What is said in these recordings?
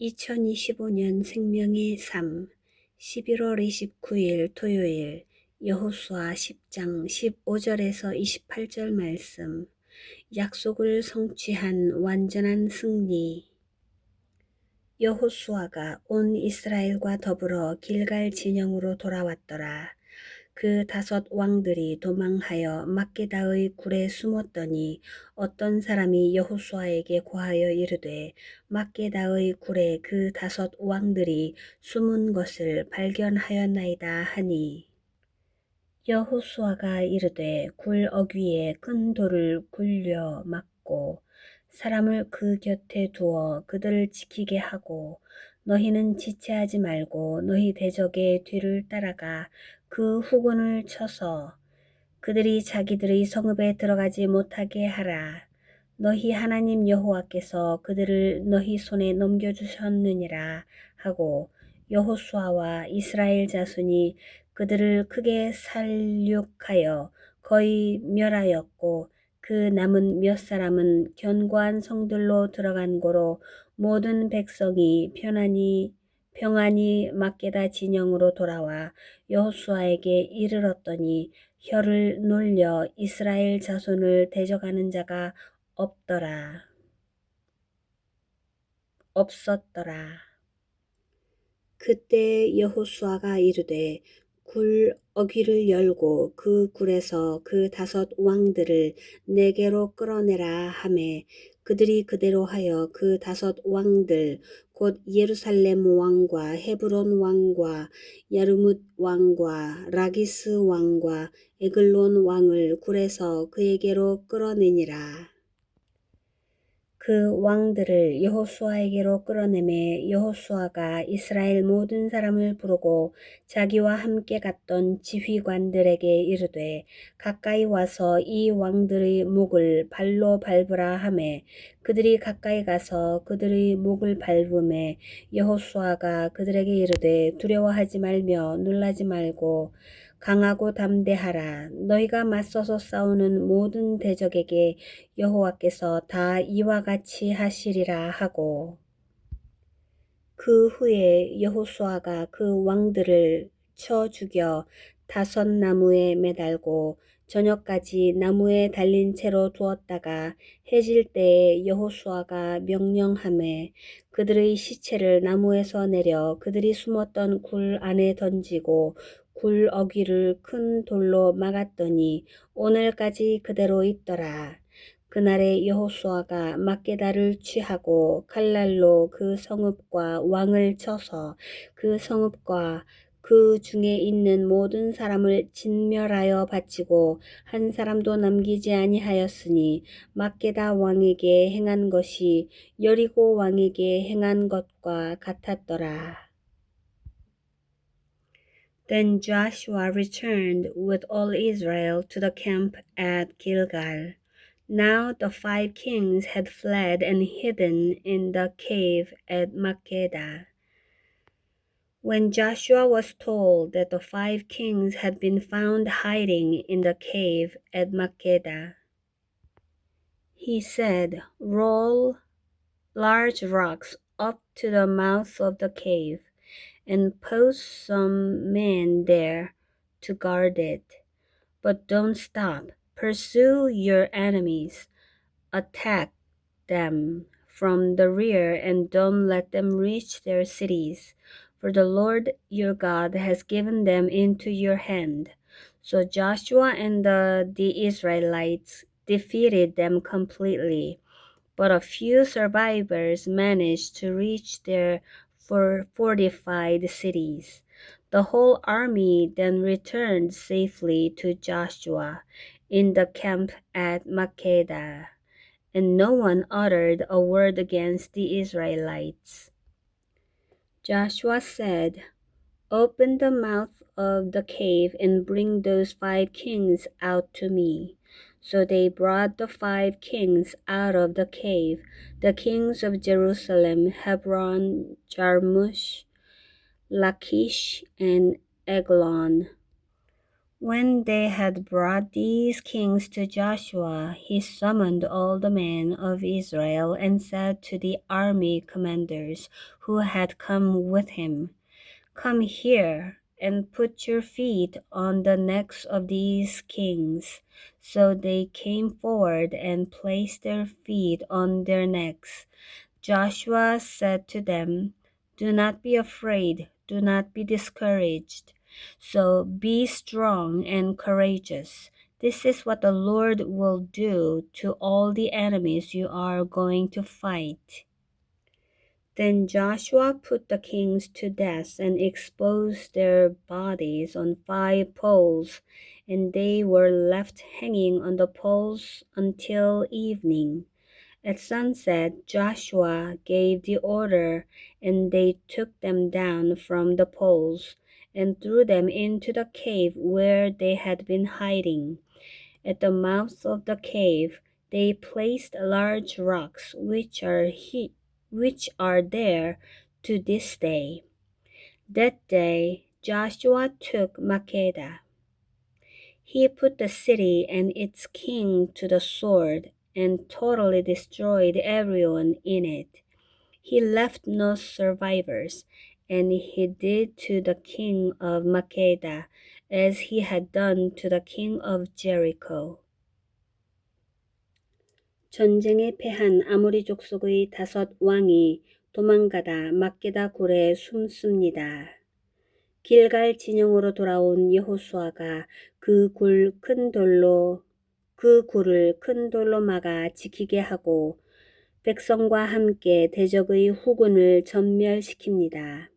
2025년 생명의 삶 11월 29일 토요일 여호수아 10장 15절에서 28절 말씀 약속을 성취한 완전한 승리 여호수아가 온 이스라엘과 더불어 길갈 진영으로 돌아왔더라. 그 다섯 왕들이 도망하여 막게다의 굴에 숨었더니 어떤 사람이 여호수아에게 고하여 이르되 막게다의 굴에 그 다섯 왕들이 숨은 것을 발견하였나이다 하니. 여호수아가 이르되 굴 어귀에 큰 돌을 굴려 막고 사람을 그 곁에 두어 그들을 지키게 하고 너희는 지체하지 말고 너희 대적의 뒤를 따라가 그 후군을 쳐서 그들이 자기들의 성읍에 들어가지 못하게 하라. 너희 하나님 여호와께서 그들을 너희 손에 넘겨주셨느니라 하고 여호수아와 이스라엘 자손이 그들을 크게 살육하여 거의 멸하였고 그 남은 몇 사람은 견고한 성들로 들어간 고로 모든 백성이 편안히 평안히 막게다 진영으로 돌아와 여호수아에게 이르렀더니 혀를 놀려 이스라엘 자손을 대적하는 자가 없더라. 없었더라. 그때 여호수아가 이르되 굴 어귀를 열고 그 굴에서 그 다섯 왕들을 내게로 끌어내라 하매 그들이 그대로 하여 그 다섯 왕들 곧 예루살렘 왕과 헤브론 왕과 야르뭇 왕과 라기스 왕과 에글론 왕을 굴에서 그에게로 끌어내니라. 그 왕들을 여호수아에게로 끌어내매 여호수아가 이스라엘 모든 사람을 부르고 자기와 함께 갔던 지휘관들에게 이르되 가까이 와서 이 왕들의 목을 발로 밟으라 하매 그들이 가까이 가서 그들의 목을 밟음에 여호수아가 그들에게 이르되 두려워하지 말며 놀라지 말고 강하고 담대하라. 너희가 맞서서 싸우는 모든 대적에게 여호와께서 다 이와 같이 하시리라 하고 그 후에 여호수아가 그 왕들을 쳐 죽여 다섯 나무에 매달고 저녁까지 나무에 달린 채로 두었다가 해질 때에 여호수아가 명령함에 그들의 시체를 나무에서 내려 그들이 숨었던 굴 안에 던지고 굴 어귀를 큰 돌로 막았더니 오늘까지 그대로 있더라. 그날에 여호수아가 막게다를 취하고 칼날로 그 성읍과 왕을 쳐서 그 성읍과 그 중에 있는 모든 사람을 진멸하여 바치고 한 사람도 남기지 아니하였으니 막게다 왕에게 행한 것이 여리고 왕에게 행한 것과 같았더라. Then Joshua returned with all Israel to the camp at Gilgal. Now the five kings had fled and hidden in the cave at Makkedah. When Joshua was told that the five kings had been found hiding in the cave at Makkedah, he said, Roll large rocks up to the mouth of the cave and post some men there to guard it. But don't stop. Pursue your enemies. Attack them from the rear and don't let them reach their cities. For the Lord your God has given them into your hand. So Joshua and the, the Israelites defeated them completely. But a few survivors managed to reach their for fortified cities. The whole army then returned safely to Joshua in the camp at Makkedah, and no one uttered a word against the Israelites. Joshua said, Open the mouth of the cave and bring those five kings out to me. So they brought the five kings out of the cave, the kings of Jerusalem, Hebron, Jarmush, Lachish, and Eglon. When they had brought these kings to Joshua, he summoned all the men of Israel and said to the army commanders who had come with him, Come here and put your feet on the necks of these kings. So they came forward and placed their feet on their necks. Joshua said to them, Do not be afraid, do not be discouraged. So be strong and courageous. This is what the Lord will do to all the enemies you are going to fight. Then Joshua put the kings to death and exposed their bodies on five poles, and they were left hanging on the poles until evening. At sunset, Joshua gave the order, and they took them down from the poles and threw them into the cave where they had been hiding. At the mouth of the cave, they placed large rocks, which are he- which are there to this day. That day, Joshua took Makeda. He put the city and its king to the sword and totally destroyed everyone in it. He left no survivors, and he did to the king of Makeda as he had done to the king of Jericho. 전쟁에 패한 아모리 족속의 다섯 왕이 도망가다 막게다 굴에 숨습니다. 길갈 진영으로 돌아온 여호수아가 그 굴 큰 돌로 그 굴을 큰 돌로 막아 지키게 하고 백성과 함께 대적의 후군을 전멸시킵니다.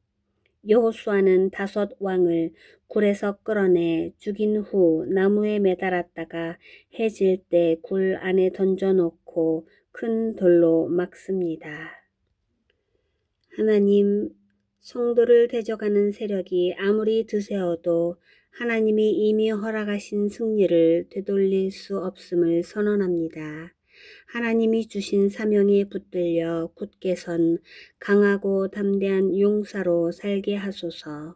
여호수아는 다섯 왕을 굴에서 끌어내 죽인 후 나무에 매달았다가 해질 때 굴 안에 던져놓고 큰 돌로 막습니다. 하나님, 성도를 대적하는 세력이 아무리 드세어도 하나님이 이미 허락하신 승리를 되돌릴 수 없음을 선언합니다. 하나님이 주신 사명에 붙들려 굳게 선 강하고 담대한 용사로 살게 하소서.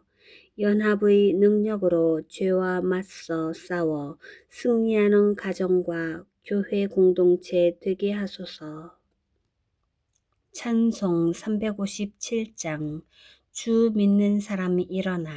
연합의 능력으로 죄와 맞서 싸워 승리하는 가정과 교회 공동체 되게 하소서. 찬송 357장 주 믿는 사람 일어나